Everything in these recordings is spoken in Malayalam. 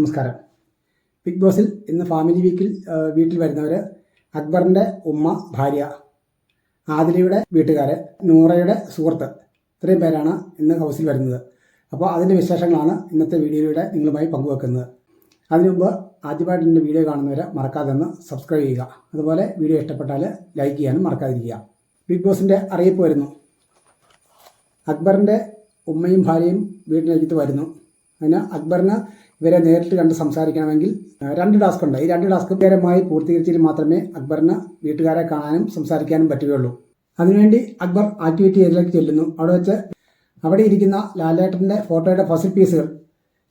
നമസ്കാരം. ബിഗ് ബോസിൽ ഇന്ന് ഫാമിലി വീക്കിൽ വീട്ടിൽ വരുന്നവർ അക്ബറിന്റെ ഉമ്മ ഭാര്യ ആദിലയുടെ വീട്ടുകാർ നൂറയുടെ സുഹൃത്ത് ഇത്രയും പേരാണ് ഇന്ന് ഹൗസിൽ വരുന്നത്. അപ്പോൾ അതിന്റെ വിശേഷങ്ങളാണ് ഇന്നത്തെ വീഡിയോയിലൂടെ നിങ്ങളുമായി പങ്കുവെക്കുന്നത്. അതിനു മുമ്പ് ആദ്യമായിട്ട് എന്റെ വീഡിയോ കാണുന്നവർ മറക്കാതെ ഒന്ന് സബ്സ്ക്രൈബ് ചെയ്യുക. അതുപോലെ വീഡിയോ ഇഷ്ടപ്പെട്ടാൽ ലൈക്ക് ചെയ്യാനും മറക്കാതിരിക്കുക. ബിഗ് ബോസിന്റെ അറിയിപ്പ് വരുന്നു. അക്ബറിന്റെ ഉമ്മയും ഭാര്യയും വീട്ടിലേക്ക് വരുന്നു. അതിന് അക്ബറിന് ഇവരെ നേരിട്ട് കണ്ട് സംസാരിക്കണമെങ്കിൽ രണ്ട് ടാസ്ക് ഉണ്ട്. ഈ രണ്ട് ടാസ്ക് നേരമായി പൂർത്തീകരിച്ചിട്ട് മാത്രമേ അക്ബറിന് വീട്ടുകാരെ കാണാനും സംസാരിക്കാനും പറ്റുകയുള്ളൂ. അതിനുവേണ്ടി അക്ബർ ആക്ടിവിറ്റി ഏരിയയിലേക്ക് ചെല്ലുന്നു. അവിടെ വെച്ച് അവിടെ ഇരിക്കുന്ന ലാലേട്ടന്റെ ഫോട്ടോയുടെ ഫസിൽ പീസുകൾ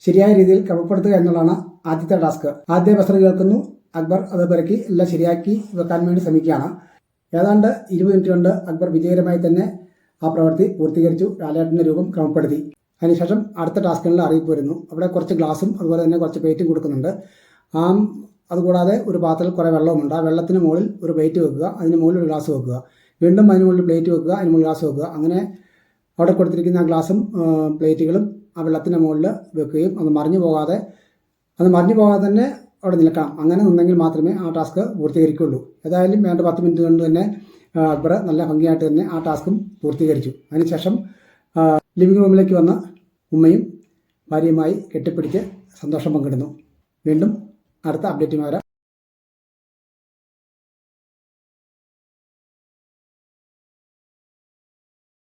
ശരിയായ രീതിയിൽ ക്രമപ്പെടുത്തുക എന്നുള്ളതാണ് ആദ്യത്തെ ടാസ്ക്. ആദ്യ ബസർ കേൾക്കുന്നു. അക്ബർ അത് പിറക്കി എല്ലാം ശരിയാക്കി വെക്കാൻ വേണ്ടി ശ്രമിക്കുകയാണ്. ഏതാണ്ട് ഇരുപത് മിനിറ്റ് കൊണ്ട് അക്ബർ വിജയകരമായി തന്നെ ആ പ്രവൃത്തി പൂർത്തീകരിച്ചു. ലാലേട്ടന്റെ രൂപം ക്രമപ്പെടുത്തി. അതിനുശേഷം അടുത്ത ടാസ്കിനുള്ള അറിയിപ്പ് വരുന്നു. അവിടെ കുറച്ച് ഗ്ലാസും അതുപോലെ തന്നെ കുറച്ച് പ്ലേറ്റും കൊടുക്കുന്നുണ്ട്. ആ അതുകൂടാതെ ഒരു പാത്രത്തിൽ കുറേ വെള്ളവുമുണ്ട്. ആ വെള്ളത്തിന് മുകളിൽ ഒരു പ്ലേറ്റ് വെക്കുക അതിന് മുകളിൽ ഒരു ഗ്ലാസ് വെക്കുക. വീണ്ടും അതിന് മുകളിൽ പ്ലേറ്റ് വെക്കുക അതിന് മുകളിൽ ഗ്ലാസ് വെക്കുക. അങ്ങനെ അവിടെ കൊടുത്തിരിക്കുന്ന ആ ഗ്ലാസും പ്ലേറ്റുകളും ആ വെള്ളത്തിന്റെ മുകളിൽ വെക്കുകയും അത് മറിഞ്ഞു പോകാതെ അത് മറിഞ്ഞു പോകാതെ തന്നെ അവിടെ നിൽക്കണം. അങ്ങനെ നിന്നെങ്കിൽ മാത്രമേ ആ ടാസ്ക് പൂർത്തീകരിക്കുള്ളൂ. ഏതായാലും വേണ്ട പത്ത് മിനിറ്റ് കൊണ്ട് തന്നെ അക്ബർ നല്ല ഭംഗിയായിട്ട് തന്നെ ആ ടാസ്കും പൂർത്തീകരിച്ചു. അതിനുശേഷം ലിവിംഗ് റൂമിലേക്ക് വന്ന ഉമ്മയും ഭാര്യയുമായി കെട്ടിപ്പിടിച്ച് സന്തോഷം പങ്കിടുന്നു. വീണ്ടും അടുത്ത അപ്ഡേറ്റുമായി വരാം.